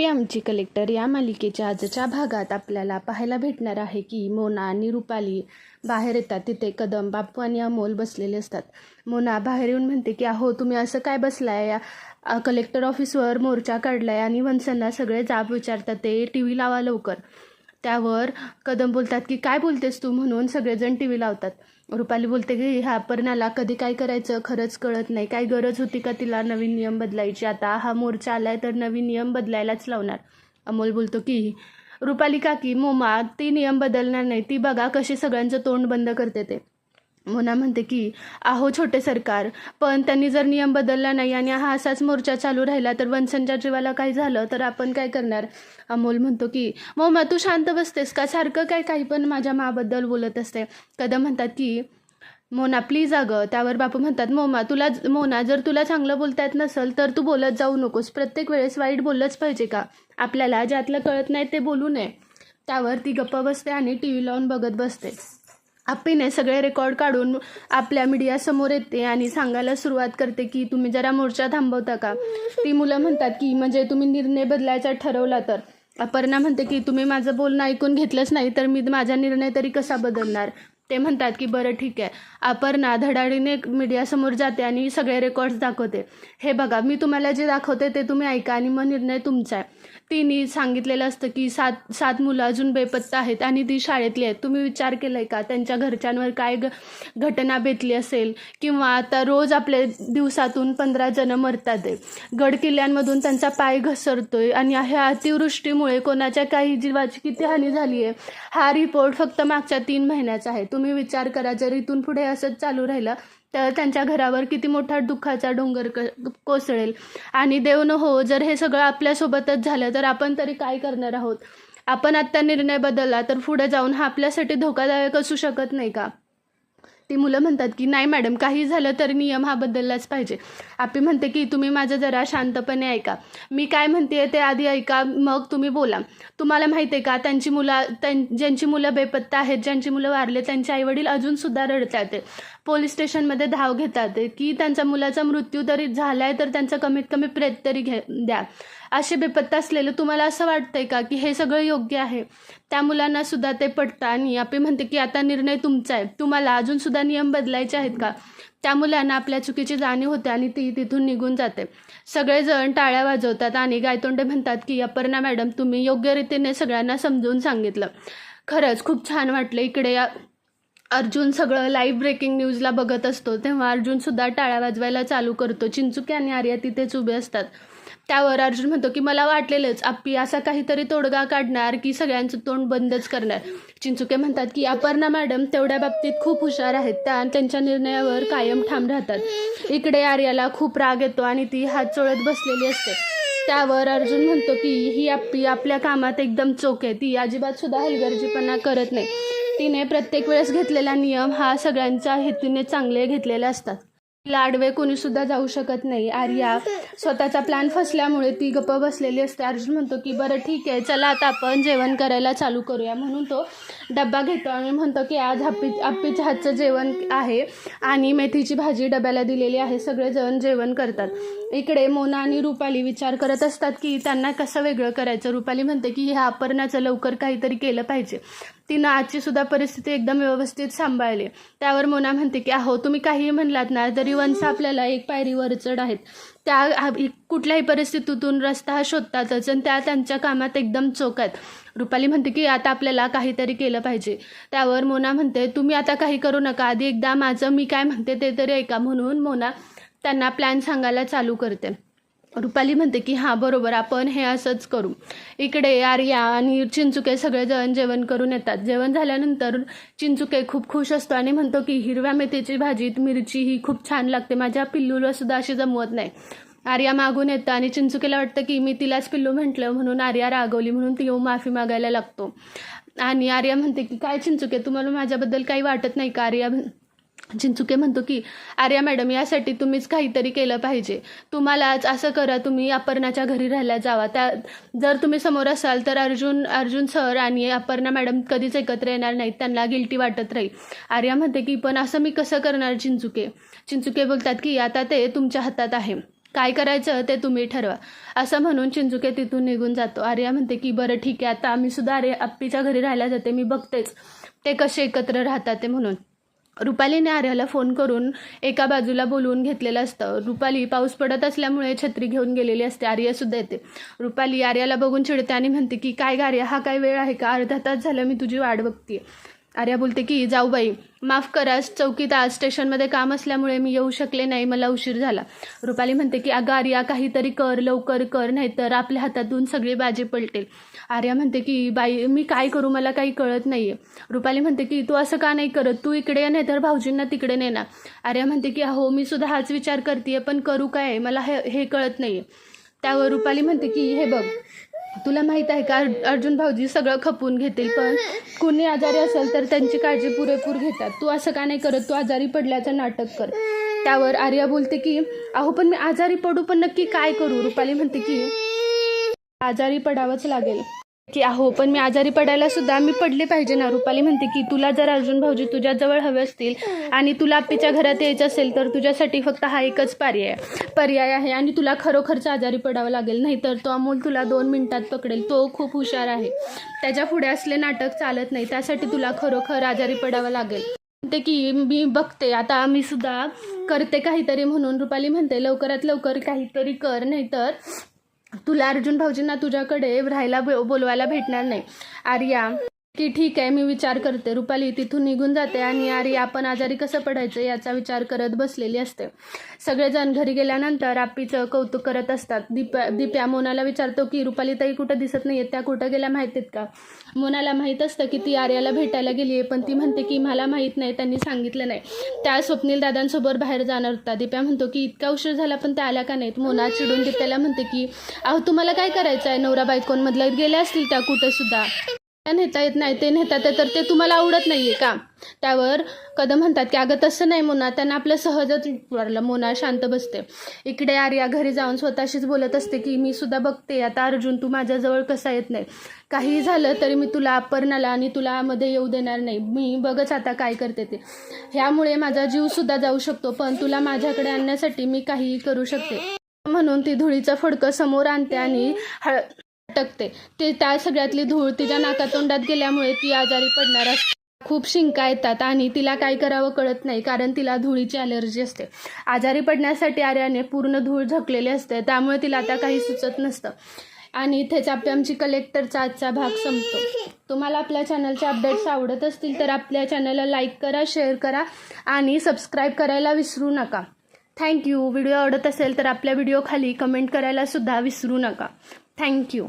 अप्पे आमची कलेक्टर या मालिकेच्या आजच्या भागात आपल्याला पाहायला भेटणार आहे की मोना आणि रुपाली बाहेर येतात. तिथे कदम बाप्पू आणि अमोल बसलेले असतात. मोना बाहेर येऊन म्हणते की अहो तुम्ही असं काय बसलाय? या कलेक्टर ऑफिसवर मोर्चा काढलाय आणि वंशांना सगळे जाब विचारतात. ते टी व्ही लावा लवकर. त्यावर कदम बोलतात की काय बोलतेस तू? म्हणून सगळेजण टी व्ही लावतात. रुपाली बोलते की ह्या पर्णाला कधी काय करायचं खरंच कळत नाही. काय गरज होती का तिला नवीन नियम बदलायची? आता हा मोर्चा आलाय तर नवीन नियम बदलायलाच लावणार. अमोल बोलतो की रुपाली काकी मोमा ती नियम बदलणार नाही. ती बघा कशी सगळ्यांचं तोंड बंद करते ते. मोना म्हणते की आहो छोटे सरकार पण त्यांनी जर नियम बदलला नाही आणि हा असाच मोर्चा चालू राहिला तर वंसनच्या जीवाला काही झालं? तर आपण काय करणार? अमोल म्हणतो की मोमा तू शांत बसतेस का? सारखं काय काही पण माझ्या माबद्दल बोलत असते. कदम म्हणतात की मोना प्लीज अगं. त्यावर बापू म्हणतात मोमा तुला मोना जर तुला चांगलं बोलता येत नसेल तर तू बोलत जाऊ नकोस. प्रत्येक वेळेस वाईट बोललंच पाहिजे का? आपल्याला ज्यातलं कळत नाही ते बोलू नये. त्यावर ती गप्प बसते आणि टी व्ही लावून बघत बसते. आप्पीने सगळे रेकॉर्ड काढून आपल्या मीडियासमोर येते आणि सांगायला सुरुवात करते की तुम्ही जरा मोर्चा थांबवता का? ती मुलं म्हणतात की म्हणजे तुम्ही निर्णय बदलायचा ठरवला तर. अपर्णा म्हणते की तुम्ही माझं बोलणं ऐकून घेतलंच नाही तर मी माझा निर्णय तरी कसा बदलणार? ते म्हणतात की बरं ठीक आहे. अपर्णा धडाडीने मीडियासमोर जाते आणि सगळे रेकॉर्ड्स दाखवते. हे बघा मी तुम्हाला जे दाखवते ते तुम्ही ऐका आणि मग निर्णय तुमचा आहे. तिने सांगितलेलं असतं की सात सात मुलं अजून बेपत्ता आहेत आणि ती शाळेतली आहेत. तुम्ही विचार केला आहे का? त्यांच्या घरच्यांवर काय ग घटना बेतली असेल? किंवा आता रोज आपल्या दिवसातून पंधरा जणं मरतात आहे. गड किल्ल्यांमधून त्यांचा पाय घसरतोय आणि ह्या अतिवृष्टीमुळे कोणाच्या काही जीवाची किती हानी झाली आहे हा रिपोर्ट फक्त मागच्या तीन महिन्याचा आहे. तुम्ही विचार करा जर इथून पुढे असंच चालू राहिलं तर त्यांच्या घरावर किती मोठा दुःखाचा डोंगर क कोसळेल. आणि देव न हो जर हे सगळं आपल्यासोबतच झालं तर आपण तरी काय करणार आहोत? आपण आत्ता निर्णय बदलला तर पुढे जाऊन हा आपल्यासाठी धोकादायक असू शकत नाही का? ती मुलं म्हणतात की नाही मॅडम काही झालं तर नियम हा बदललाच पाहिजे. आपी म्हणते की तुम्ही माझं जरा शांतपणे ऐका. मी काय म्हणते ते आधी ऐका मग तुम्ही बोला. तुम्हाला माहिती आहे का त्यांची मुलं त्यां ज्यांची मुलं बेपत्ता आहेत ज्यांची मुलं वारले त्यांचे आईवडील अजूनसुद्धा रडतात. पोलीस स्टेशनमध्ये धाव घेतात. की त्यांच्या मुलाचा मृत्यू तरी झाला आहे तर त्यांचा कमीत कमी प्रेत तरी घे द्या. असे बेपत्ता असलेलं तुम्हाला असं वाटतंय का की हे सगळं योग्य आहे? त्या मुलांना सुद्धा ते पटतं आणि आपली म्हणते की आता निर्णय तुमचा आहे. तुम्हाला अजूनसुद्धा नियम बदलायचे आहेत का? त्या मुलांना आपल्या चुकीची जाणीव होते आणि ती तिथून निघून जाते. सगळेजण टाळ्या वाजवतात आणि गायतोंडे म्हणतात की अपर्णा मॅडम तुम्ही योग्य रीतीने सगळ्यांना समजून सांगितलं. खरंच खूप छान वाटलं. इकडे या अर्जुन सगळं लाईव्ह ब्रेकिंग न्यूजला बघत असतो. तेव्हा अर्जुनसुद्धा टाळ्या वाजवायला चालू करतो. चिंचुके आणि आर्या तिथेच उभे असतात. त्यावर अर्जुन म्हणतो की मला वाटलेलंच आप्पी असा काहीतरी तोडगा काढणार की सगळ्यांचं तोंड बंदच करणार. चिंचुके म्हणतात की अपर्णा मॅडम तेवढ्या बाबतीत खूप हुशार आहेत. त्या त्यांच्या निर्णयावर कायम ठाम राहतात. इकडे आर्याला खूप राग येतो आणि ती हात चोळत बसलेली असते. त्यावर अर्जुन म्हणतो की ही आप्पी आपल्या कामात एकदम चोख आहे. ती अजिबात सुद्धा हलगर्जीपणा करत नाही. तिने प्रत्येक वेळेस घेतलेला नियम हा सगळ्यांच्या हेतूने चांगले घेतलेले असतात. लाडवे आडवे कोणीसुद्धा जाऊ शकत नाही. आर्या स्वतःचा प्लॅन फसल्यामुळे ती गप्प बसलेली असते. अर्जुन म्हणतो की बरं ठीक आहे चला आता आपण जेवण करायला चालू करूया. म्हणून तो डब्बा घेतो आणि म्हणतो की आज हप्पी हप्पी हातचं जेवण आहे आणि मेथीची भाजी डब्याला दिलेली आहे. सगळेजण जेवण करतात. इकडे मोना आणि रुपाली विचार करत असतात की त्यांना कसं वेगळं करायचं? रुपाली म्हणते की ह्या अपर्णाचं लवकर काहीतरी केलं पाहिजे. तिनं आजची सुद्धा परिस्थिती एकदम व्यवस्थित सांभाळली. त्यावर मोना म्हणते की अहो तुम्ही काहीही म्हणलात ना तरी वंश आपल्याला एक पायरीवर चढ आहेत. त्या कुठल्याही परिस्थितीतून रस्ता हा शोधतातच आणि त्या त्यांच्या कामात एकदम चोख आहेत. रुपाली म्हणते की आता आपल्याला काहीतरी केलं पाहिजे. त्यावर मोना म्हणते तुम्ही आता काही करू नका. आधी एकदा माझं मी काय म्हणते ते तरी ऐका. म्हणून मोना त्यांना प्लॅन सांगायला चालू करते. रुपाली म्हणते की हां बरोबर आपण हे असंच करू. इकडे आर्या आणि चिंचुके सगळेजण जेवण करून येतात. जेवण झाल्यानंतर चिंचुके खूप खुश असतो आणि म्हणतो की हिरव्या मेथीची भाजीत मिरची ही खूप छान लागते. माझ्या पिल्लूला सुद्धा अशी जमवत नाही. आर्या मागून येतं आणि चिंचुकेला वाटतं की मी तिलाच पिल्लू म्हटलं. म्हणून आर्या रागवली. म्हणून ती येऊन माफी मागायला लागतो. आणि आर्या म्हणते की काय चिंचुके तुम्हाला माझ्याबद्दल काही वाटत नाही का? आर्या म्हण- चिंचुके म्हणतो की आर्या मॅडम यासाठी तुम्हीच काहीतरी केलं पाहिजे. तुम्हालाच असं करा तुम्ही अपर्णाच्या घरी राहायला जावा. त्या जर तुम्ही समोर असाल तर अर्जुन अर्जुन सर आणि अपर्णा मॅडम कधीच एकत्र येणार नाहीत. त्यांना गिल्टी वाटत राहील. आर्या म्हणते की पण असं मी कसं करणार चिंचुके? चिंचुके बोलतात की आता ते तुमच्या हातात आहे. काय करायचं ते तुम्ही ठरवा. असं म्हणून चिंचुके तिथून निघून जातो. आर्या म्हणते की बरं ठीक आहे आता आम्ही सुद्धा आर्या आप्पीच्या घरी राहायला जाते. मी बघतेच. ते कसे एकत्र राहतात ते म्हणून. रुपालीने आर्याला फोन करून एका बाजूला बोलवून घेतलेलं असतं. रुपाली पाऊस पडत असल्यामुळे छत्री घेऊन गेलेली असते. आर्यासुद्धा येते. रुपाली आर्याला बघून चिडते आणि म्हणते की काय गार्या हा काय वेळ आहे का? अर्धा तास झालं मी तुझी वाट बघते आर्या बोलते की जाऊ बाई माफ करा. चौकीत आज स्टेशनमध्ये काम असल्यामुळे मी येऊ शकले नाही. मला उशीर झाला. रुपाली म्हणते की अगं आर्या काहीतरी कर. लवकर कर. नाहीतर आपल्या हातातून सगळी बाजी पलटेल. आर्या म्हणते की बाई मी काय करू? मला काही कळत नाही आहे रुपाली म्हणते की तू असं का नाही करत? तू इकडे नाही तर भाऊजींना तिकडे नेणार. आर्या म्हणते की हो मी सुद्धा हाच विचार करते पण करू काय? मला हे हे कळत नाही आहे त्यावर रुपाली म्हणते की हे बघ तुला माहीत आहे का अर्- अर्जुन भाऊजी सगळं खपून घेतील पण कुणी आजारी असेल तर त्यांची काळजी पुरेपूर घेतात. तू असं का नाही करत? तू आजारी पडल्याचं नाटक कर. त्यावर आर्या बोलते की अहो पण मी आजारी पडू पण नक्की काय करू? रुपाली म्हणते की आजारी पडावंच लागेल. की अहो पण मी आजारी पडायला सुद्धा मी पडले पाहिजे ना. रुपाली म्हणते की तुला जर अर्जुन भाऊजी तुझ्याजवळ हवे असतील आणि तुला आप्पीच्या घरात यायचं असेल तर तुझ्यासाठी फक्त हा एकच पर्याय पर्याय आहे आणि तुला खरोखरच आजारी पडावं लागेल. नाहीतर तो अमोल तुला दोन मिनिटात पकडेल. तो खूप हुशार आहे. त्याच्या पुढे असले नाटक चालत नाही. त्यासाठी तुला खरोखर आजारी पडावं लागेल. म्हणते की मी बघते. आता मी सुद्धा करते काहीतरी म्हणून. रुपाली म्हणते लवकरात लवकर काहीतरी कर. नाहीतर तुला अर्जुन भाऊजींना तुझ्याकडे राहायला बोलवायला भेटणार नाही. आर्या की ठीक आहे मी विचार करते. रुपाली तिथून निघून जाते आणि अरे आपण आजारी कसं पडायचं याचा विचार करत बसलेली असते. सगळेजण घरी गेल्यानंतर आपीचं कौतुक करत असतात. दीप्या दिप्या मोनाला विचारतो की रुपाली ताई कुठं दिसत नाही आहेत त्या कुठं गेल्या माहीत आहेत का? मोनाला माहीत असतं की ती आर्याला भेटायला गेली आहे पण ती म्हणते की मला माहीत नाही त्यांनी सांगितलं नाही. त्या स्वप्नील दादांसोबत बाहेर जाणार होता. दिप्या म्हणतो की इतका उशीर झाला पण त्या आल्या का नाहीत? मोना चिडून दिप्याला म्हणते की अहो तुम्हाला काय करायचं आहे नवरा बायकोंमधलं गेल्या असतील त्या कुठंसुद्धा नेता येत नाही ते नेतात ते तर ते तुम्हाला आवडत नाही आहे का? त्यावर कदम म्हणतात की अगं तसं नाही मोना त्यांना आपलं सहजच वाटलं. मोना शांत बसते. इकडे आर्या घरी जाऊन स्वतःशीच बोलत असते की मी सुद्धा बघते आता अर्जुन तू माझ्याजवळ कसा येत नाही? काही झालं तरी मी तुला अपरणाला आणि तुला मध्ये येऊ देणार नाही. मी बघच आता काय करते ते. ह्यामुळे माझा जीवसुद्धा जाऊ शकतो पण तुला माझ्याकडे आणण्यासाठी मी काहीही करू शकते. म्हणून ती धुळीचं फडकं समोर आणते आणि हळ अटकते. ते त्या सगळ्यातली धूळ तिच्या नाकातोंडात गेल्यामुळे ती आजारी पडणार असते खूप शिंका येतात आणि तिला काय करावं कळत नाही कारण तिला धुळीची अलर्जी असते. आजारी पडण्यासाठी आर्याने पूर्ण धूळ झकलेली असते त्यामुळे तिला आता काही सुचत नसतं. आणि इथेच आपल्या आमची कलेक्टरचा आजचा भाग संपतो. तुम्हाला आपल्या चॅनलचे अपडेट्स आवडत असतील तर आपल्या चॅनलला लाईक करा शेअर करा आणि सबस्क्राईब करायला विसरू नका. थँक्यू व्हिडिओ आवडत असेल तर आपल्या व्हिडिओ खाली कमेंट करायला सुद्धा विसरू नका. थँक्यू